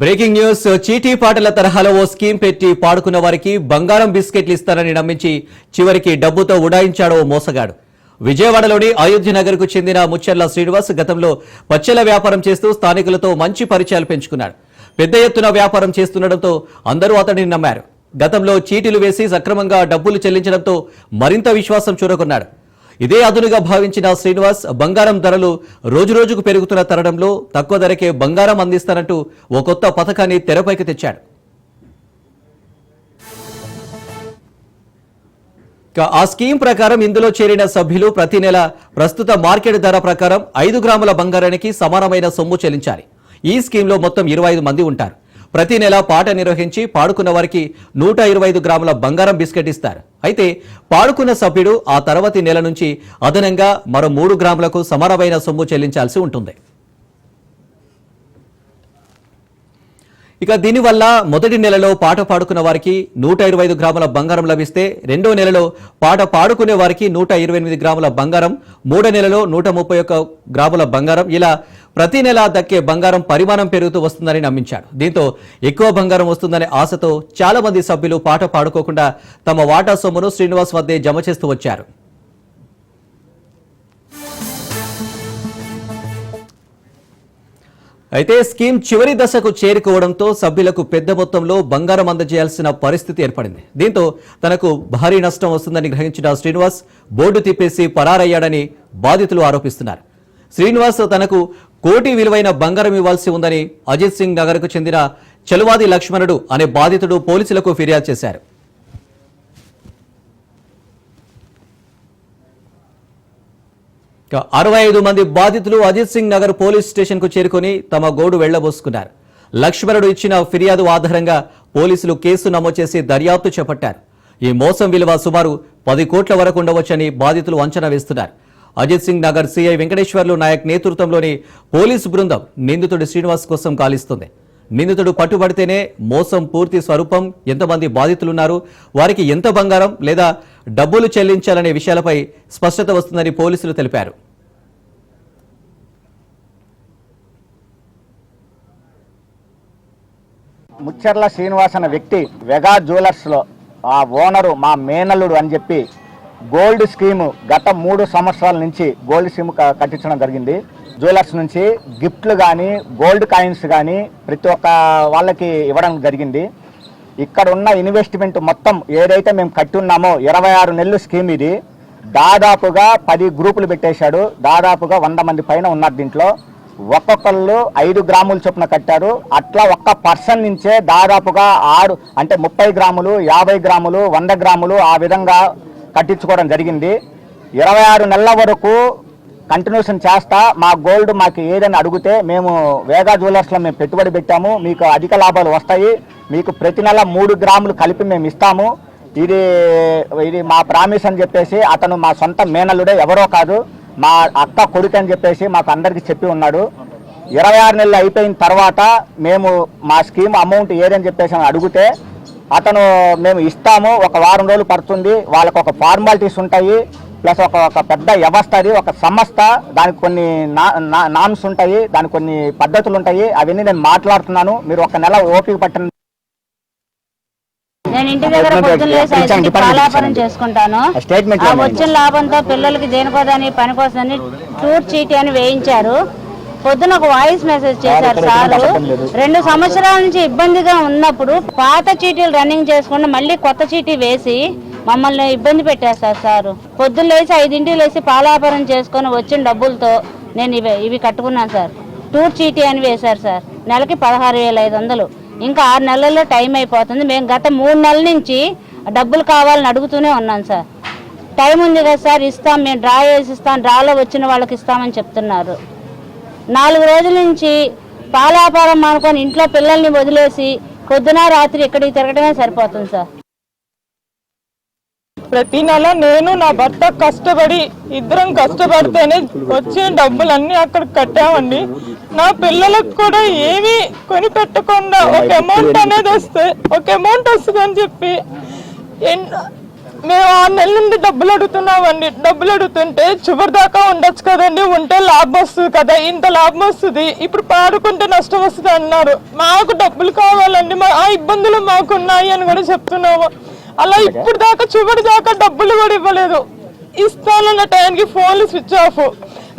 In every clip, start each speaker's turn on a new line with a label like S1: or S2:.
S1: Breaking news చీటీ పాటల తరహాలో ఓ స్కీమ్ పెట్టి పాడుకున్న వారికి బంగారం బిస్కెట్లు ఇస్తారని నమ్మించి చివరికి డబ్బుతో ఉడాయించాడు ఓ మోసగాడు. విజయవాడలోని అయోధ్య నగర్కు చెందిన ముచ్చర్ల శ్రీనివాస్ గతంలో పచ్చెల వ్యాపారం చేస్తూ స్థానికులతో మంచి పరిచయాలు పెంచుకున్నాడు. పెద్ద ఎత్తున వ్యాపారం చేస్తుండటంతో అందరూ అతడిని నమ్మారు. గతంలో చీటీలు వేసి సక్రమంగా డబ్బులు చెల్లించడంతో మరింత విశ్వాసం చూరకున్నాడు ఇదే అదునుగా భావించిన శ్రీనివాస్ బంగారం ధరలు రోజురోజుకు పెరుగుతున్న తరుణంలో తక్కువ ధరకే బంగారం అందిస్తానంటూ ఓ కొత్త పథకాన్ని తెరపైకి తెచ్చాడు. ఆ స్కీమ్ ప్రకారం ఇందులో చేరిన సభ్యులు ప్రతి నెల ప్రస్తుత మార్కెట్ ధర ప్రకారం ఐదు గ్రాముల బంగారానికి సమానమైన సొమ్ము చెల్లించాలి. ఈ స్కీమ్లో మొత్తం ఇరవై ఐదు మంది ఉంటారు. ప్రతి నెల పాట నిర్వహించి పాడుకున్న వారికి నూట ఇరవై ఐదు గ్రాముల బంగారం బిస్కెట్ ఇస్తారు. అయితే పాడుకున్న సభ్యుడు ఆ తర్వాతి నెల నుంచి అదనంగా మరో మూడు గ్రాములకు సమానమైన సొమ్ము చెల్లించాల్సి ఉంటుంది. ఇక దీనివల్ల మొదటి నెలలో పాట పాడుకున్న వారికి నూట ఇరవై ఐదు గ్రాముల బంగారం లభిస్తే రెండో నెలలో పాట పాడుకునే వారికి నూట ఇరవై ఎనిమిది గ్రాముల బంగారం మూడో నెలలో నూట ముప్పై ఒక్క గ్రాముల బంగారం. ఇలా ప్రతి నెలా దక్కే బంగారం పరిమాణం పెరుగుతూ వస్తుందని నమ్మించాడు. దీంతో ఎక్కువ బంగారం వస్తుందనే ఆశతో చాలా మంది సభ్యులు పాట పాడుకోకుండా తమ వాటా సొమ్మును శ్రీనివాస్ వద్దే జమ చేస్తూ వచ్చారు. అయితే స్కీమ్ చివరి దశకు చేరుకోవడంతో సభ్యులకు పెద్ద మొత్తంలో బంగారం అందజేయాల్సిన పరిస్థితి ఏర్పడింది. దీంతో తనకు భారీ నష్టం వస్తుందని గ్రహించిన శ్రీనివాస్ బోర్డు తిప్పేసి పరారయ్యాడని బాధితులు ఆరోపిస్తున్నారు. శ్రీనివాస్ తనకు కోటి విలువైన బంగారం ఇవ్వాల్సి ఉందని అజిత్ సింగ్ నగర్కు చెందిన చెలువాది లక్ష్మణుడు అనే బాధితుడు పోలీసులకు ఫిర్యాదు చేశారు. అరవై ఐదు మంది బాధితులు అజిత్ సింగ్ నగర్ పోలీస్ స్టేషన్కు చేరుకుని తమ గోడు వెళ్ళబోసుకున్నారు. లక్ష్మణుడు ఇచ్చిన ఫిర్యాదు ఆధారంగా పోలీసులు కేసు నమోదు చేసి దర్యాప్తు చేపట్టారు. ఈ మోసం విలువ సుమారు పది కోట్ల వరకు ఉండవచ్చని బాధితులు అంచనా వేస్తున్నారు. అజిత్ సింగ్ నగర్ సిఐ వెంకటేశ్వర్లు నాయక్ నేతృత్వంలోని పోలీసు బృందం నిందితుడు శ్రీనివాస్ కోసం గాలిస్తుంది. నిందితుడు పట్టుబడితేనే మోసం పూర్తి స్వరూపం ఎంతమంది బాధితులున్నారు వారికి ఎంత బంగారం లేదా డబ్బులు చెల్లించాలనే విషయాలపై స్పష్టత వస్తుందని పోలీసులు తెలిపారు.
S2: ముచ్చర్ల శ్రీనివాస్ అనే వ్యక్తి వెగా జ్యువెలర్స్లో ఆ ఓనరు మా మేనల్లుడు అని చెప్పి గోల్డ్ స్కీమ్ గత మూడు సంవత్సరాల నుంచి గోల్డ్ స్కీమ్ కట్టించడం జరిగింది. జ్యువెలర్స్ నుంచి గిఫ్ట్లు కానీ గోల్డ్ కాయిన్స్ కానీ ప్రతి ఒక్క వాళ్ళకి ఇవ్వడం జరిగింది. ఇక్కడ ఉన్న ఇన్వెస్ట్మెంట్ మొత్తం ఏదైతే మేము కట్టి ఉన్నామో ఇరవై ఆరు నెలలు స్కీమ్ ఇది. దాదాపుగా పది గ్రూపులు పెట్టేశాడు. దాదాపుగా వంద మంది పైన ఉన్నారు దీంట్లో. ఒక్కొక్కళ్ళు ఐదు గ్రాములు చొప్పున కట్టారు. అట్లా ఒక్క పర్సన్ నుంచే దాదాపుగా ఆరు అంటే ముప్పై గ్రాములు యాభై గ్రాములు వంద గ్రాములు ఆ విధంగా కట్టించుకోవడం జరిగింది. ఇరవై ఆరు నెలల వరకు కంటిన్యూషన్ చేస్తా మా గోల్డ్ మాకు ఏదైనా అడిగితే మేము వేగా జ్యువెలర్స్లో మేము పెట్టుబడి పెట్టాము. మీకు అధిక లాభాలు వస్తాయి. మీకు ప్రతి నెల మూడు గ్రాములు కలిపి మేము ఇస్తాము. ఇది ఇది మా ప్రామిస్ అని చెప్పేసి అతను మా సొంత మేనల్లుడే ఎవరో కాదు మా అక్క కొడుకు అని చెప్పేసి మాకు అందరికీ చెప్పి ఉన్నాడు. ఇరవై ఆరు నెలలు అయిపోయిన తర్వాత మేము మా స్కీమ్ అమౌంట్ ఏదని చెప్పేసి అని అడిగితే అతను మేము ఇస్తాము ఒక వారం రోజులు పడుతుంది. వాళ్ళకు ఒక ఫార్మాలిటీస్ ఉంటాయి ప్లస్ ఒక ఒక పెద్ద వ్యవస్థ అది ఒక సంస్థ. దానికి కొన్ని నామ్స్ ఉంటాయి దానికి కొన్ని పద్ధతులు ఉంటాయి. అవన్నీ నేను మాట్లాడుతున్నాను. మీరు ఒక నెల ఓపిక పట్టండి.
S3: నేను ఇంటి దగ్గర పొద్దున్న. చేసుకుంటాను. వచ్చిన లాభంతో పిల్లలకి దేనికోదని పని కోసమని టూర్ చీటీ అని వేయించారు. పొద్దున ఒక వాయిస్ మెసేజ్ చేశారు సారు. రెండు సంవత్సరాల నుంచి ఇబ్బందిగా ఉన్నప్పుడు పాత చీటీలు రన్నింగ్ చేసుకుంటే మళ్ళీ కొత్త చీటీ వేసి మమ్మల్ని ఇబ్బంది పెట్టేస్తారు సారు. పొద్దున్న లేచి ఐదింటికి లేచి పాలాపరం చేసుకొని వచ్చిన డబ్బులతో నేను ఇవి ఇవి కట్టుకున్నాను సార్. టూర్ చీటీ అని వేశారు సార్. నెలకి పదహారు వేల ఐదు వందలు. ఇంకా ఆరు నెలల్లో టైం అయిపోతుంది. మేము గత మూడు నెలల నుంచి డబ్బులు కావాలని అడుగుతూనే ఉన్నాం సార్. టైం ఉంది కదా సార్ ఇస్తాం మేము డ్రా చేసి ఇస్తాం డ్రాలో వచ్చిన వాళ్ళకి ఇస్తామని చెప్తున్నారు. నాలుగు రోజుల నుంచి పాలాపారం మానుకొని ఇంట్లో పిల్లల్ని వదిలేసి పొద్దున రాత్రి ఇక్కడికి తిరగడమే సరిపోతుంది సార్.
S4: ప్రతి నెల నేను నా భర్త కష్టపడి ఇద్దరం కష్టపడితేనే వచ్చే డబ్బులన్నీ అక్కడ కట్టామండి. నా పిల్లలకు కూడా ఏమీ కొని పెట్టకుండా ఒక అమౌంట్ అనేది వస్తే ఒక అమౌంట్ వస్తుంది అని చెప్పి మేము ఆరు నెలల నుండి డబ్బులు అడుగుతున్నామండి. డబ్బులు అడుగుతుంటే చివరి దాకా ఉండొచ్చు కదండి. ఉంటే లాభం వస్తుంది కదా. ఇంత లాభం వస్తుంది. ఇప్పుడు పాడుకుంటే నష్టం వస్తుంది అన్నారు. మాకు డబ్బులు కావాలండి. మా ఆ ఇబ్బందులు మాకు ఉన్నాయి అని కూడా చెప్తున్నాము. అలా ఇప్పుడు దాకా చివరి దాకా డబ్బులు కూడా ఇవ్వలేదు. ఇస్తానన్న టైంకి ఫోన్లు స్విచ్ ఆఫ్.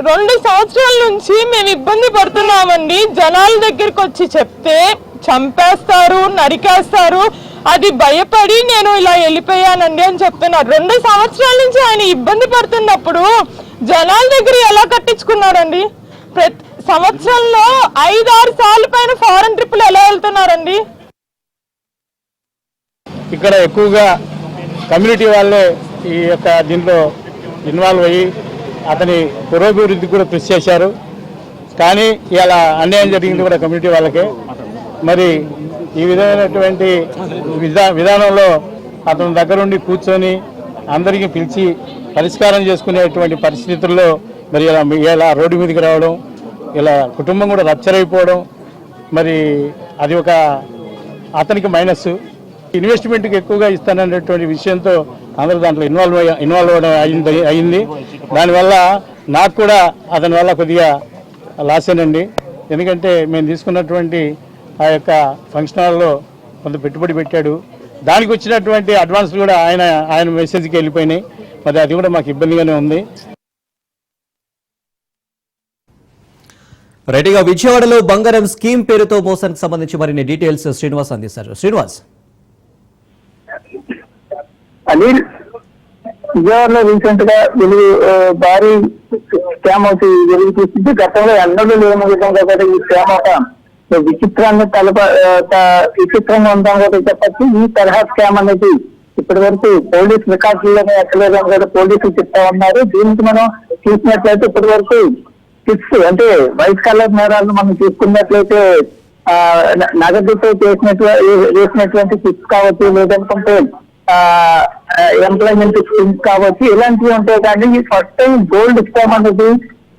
S4: రెండు సంవత్సరాల నుంచి మేము ఇబ్బంది పడుతున్నామండి. జనాల దగ్గరికి వచ్చి చెప్తే చంపేస్తారు నరికేస్తారు. అది భయపడి నేను ఇలా వెళ్ళిపోయానండి అని చెప్తున్నారు. రెండు సంవత్సరాల నుంచి ఆయన ఇబ్బంది పడుతున్నప్పుడు జనాల దగ్గర ఎలా కట్టించుకున్నారండి? ప్రతి సంవత్సరంలో ఐదు ఆరు సార్లు పైన ఫారెన్ ట్రిప్పులు ఎలా వెళ్తున్నారండి?
S5: ఇక్కడ ఎక్కువగా కమ్యూనిటీ వాళ్ళే ఈ యొక్క దీంట్లో ఇన్వాల్వ్ అయ్యి అతని పురోభివృద్ధికి కూడా కృషి చేశారు. కానీ ఇలా అన్యాయం జరిగింది కూడా కమ్యూనిటీ వాళ్ళకే. మరి ఈ విధమైనటువంటి విధా విధానంలో అతని దగ్గరుండి కూర్చొని అందరికీ పిలిచి పరిష్కారం చేసుకునేటువంటి పరిస్థితుల్లో మరి ఇలా ఇలా రోడ్డు మీదకి రావడం ఇలా కుటుంబం కూడా రప్చర్ అయిపోవడం మరి అది ఒక అతనికి మైనస్ ఇన్వెస్ట్మెంట్కి ఎక్కువగా ఇస్తాననేటువంటి విషయంతో అందరూ దాంట్లో ఇన్వాల్వ్ ఇన్వాల్వ్ అవ్వడం అయింది అయింది. దానివల్ల నాకు కూడా అతని వల్ల కొద్దిగా లాసేనండి ఎందుకంటే మేము తీసుకున్నటువంటి ఆ యొక్క ఫంక్షన్ హాల్లో కొంత పెట్టుబడి పెట్టాడు. దానికి వచ్చినటువంటి అడ్వాన్స్ కూడా ఆయన ఆయన మెసేజ్కి వెళ్ళిపోయినాయి. మరి అది కూడా మాకు ఇబ్బందిగానే ఉంది.
S1: రైట్గా విజయవాడలో బంగారం స్కీమ్ పేరుతో మోసానికి సంబంధించి మరిన్ని డీటెయిల్స్ శ్రీనివాస్ అందిస్తారు. శ్రీనివాస్.
S6: అనిల్ విజయవాడలో రీసెంట్గా వెలుగు భారీ స్కామ్ అవుతుంది వెలుగు చూసింది గతంలో ఎన్నడూ లేని విధంగా కూడా ఈ స్కామ్ ఒక విచిత్రాన్ని తలప విచిత్రంగా ఉందాం కూడా చెప్పచ్చు ఈ తరహా స్కామ్ అనేది ఇప్పటి వరకు పోలీస్ రికార్డుల్లోనే ఎక్కలేదని కూడా పోలీసులు చెప్తా ఉన్నారు. దీనికి మనం చూసినట్లయితే ఇప్పటి వరకు టిప్స్ అంటే వైట్ కలర్ నేరాలను మనం చూసుకున్నట్లయితే ఆ, నగదుతో చేసినట్టు చేసినటువంటి టిప్స్ కావచ్చు లేదనుకుంటే ఎంప్లాయ్మెంట్ స్కీమ్స్ కావచ్చు ఇలాంటివి ఉంటాయి కానీ ఈ ఫస్ట్ టైం గోల్డ్ స్కామ్ అనేది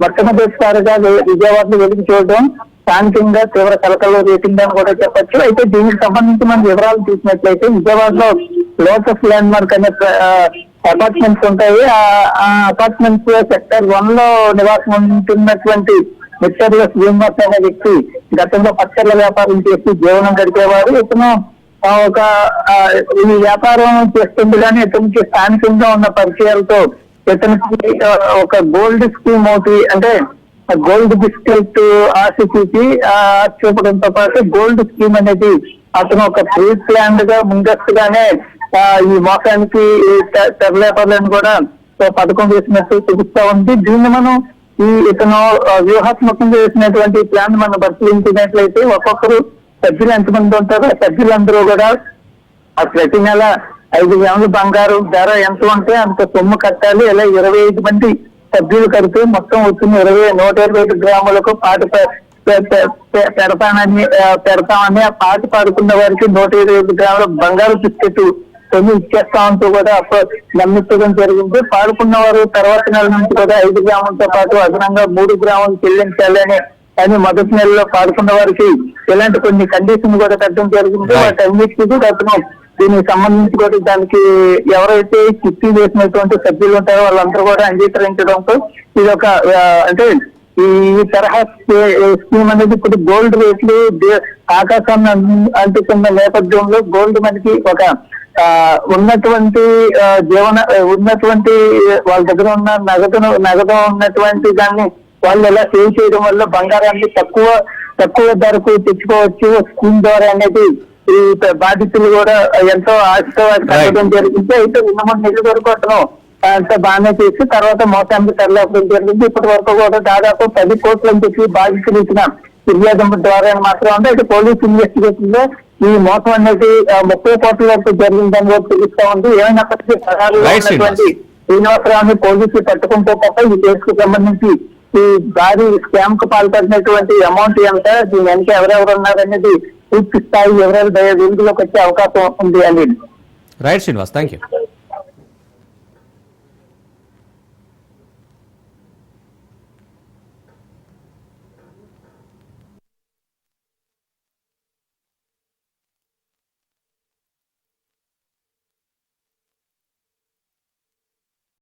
S6: మొట్టమొదటిసారిగా విజయవాడలో వెలికి చూడడం స్థానికంగా తీవ్ర కలకలు రేటింగ్ అని కూడా చెప్పచ్చు. అయితే దీనికి సంబంధించి మనం వివరాలు చూసినట్లయితే విజయవాడలో లోటస్ ల్యాండ్ మార్క్ అనే అపార్ట్మెంట్స్ ఉంటాయి. ఆ అపార్ట్మెంట్స్ సెక్టర్ వన్లో నివాసం ఉంటున్నటువంటి మిస్టర్ల శ్రీనివాస్ అనే వ్యక్తి గతంలో పచ్చళ్ళ వ్యాపారం చేసి జీవనం గడిపేవారు ఇతను ఆ, ఒక ఈ వ్యాపారం చేస్తుండగానే ఇతనికి స్థానికంగా ఉన్న పరిచయాలతో ఇతనికి ఒక గోల్డ్ స్కీమ్ ఒకటి అంటే గోల్డ్ బిస్కెట్ ఆశ చూసి ఆ చూపడంతో పాటు గోల్డ్ స్కీమ్ అనేది అతను ఒక ప్రీ ప్లాన్డ్గా ముందస్తుగానే ఈ మోసానికి తెరలేపాలని కూడా పథకం చేసినట్టు చూపిస్తా ఉంది. దీన్ని మనం ఈ ఇతను వ్యూహాత్మకంగా వేసినటువంటి ప్లాన్ మనం పరిశీలించినట్లయితే ఒక్కొక్కరు సభ్యులు ఎంతమంది ఉంటారో సభ్యులందరూ కూడా ఆ ప్రతి నెల ఐదు గ్రాముల బంగారం ధర ఎంత ఉంటే అంత సొమ్ము కట్టాలి. ఇలా ఇరవై ఐదు మంది సభ్యులు కడితే మొత్తం వచ్చిన ఇరవై నూట ఇరవై ఐదు గ్రాములకు పాట పెడతానని పెడతామని ఆ పాట పాడుకున్న వారికి నూట ఇరవై ఐదు గ్రాముల బంగారు బిస్కెట్ కొన్ని ఇచ్చేస్తామంటూ కూడా అప్పుడు నమ్మించడం జరిగింది పాడుకున్న వారు తర్వాత నెల నుంచి కూడా ఐదు గ్రాములతో పాటు అదనంగా మూడు గ్రాములు చెల్లించాలని కానీ మొదటి నెలలో పాడుకున్న వారికి ఇలాంటి కొన్ని కండిషన్ కూడా పెట్టడం జరిగింది. వాటన్నిటికీ కూడా అతను దీనికి సంబంధించి కూడా దానికి ఎవరైతే చిట్టి వేసినటువంటి సభ్యులు ఉంటారో వాళ్ళందరూ కూడా అంగీకరించడంతో ఇది ఒక అంటే ఈ తరహా స్కీమ్ అనేది ఇప్పుడు గోల్డ్ రేట్లు ఆకాశాన్ని అంటుకున్న నేపథ్యంలో గోల్డ్ మనకి ఒక ఆ, ఉన్నటువంటి జీవన ఉన్నటువంటి వాళ్ళ దగ్గర ఉన్న నగదును నగదు ఉన్నటువంటి దాన్ని వాళ్ళు ఎలా సేవ్ చేయడం వల్ల బంగారాన్ని తక్కువ తక్కువ ధరకు తెచ్చుకోవచ్చు స్కీమ్ ద్వారా అనేది ఈ బాధితులు కూడా ఎంతో ఆశతో జరిగింది. అయితే నిన్న మొన్న నెల వరకు అతను అంత బాగానే చేసి తర్వాత మోసానికి తరలించడం జరిగింది. ఇప్పటి వరకు కూడా దాదాపు పది కోట్ల చెప్పి బాధితులు ఇచ్చిన ఫిర్యాదు ద్వారా మాత్రం అంటే అయితే పోలీస్ ఇన్వెస్టిగేషన్లో ఈ మోసం అనేది ముప్పై కోట్ల వరకు జరిగిందని కూడా తెలుస్తా ఉంది. ఏమైనప్పటికీ. ఉన్నటువంటి శ్రీనివాసరావుని పోలీసులు పట్టుకుంటే తప్ప ఈ కేసుకు సంబంధించి ఈ భారీ స్కామ్కు పాల్పడినటువంటి అమౌంట్ ఎంత దీని వెనక ఎవరెవరు ఉన్నారనేది పూర్తి స్థాయి ఎవరెవరు వెలుగులోకి వచ్చే అవకాశం ఉంది అని
S1: రైట్ శ్రీనివాస్ థ్యాంక్ యూ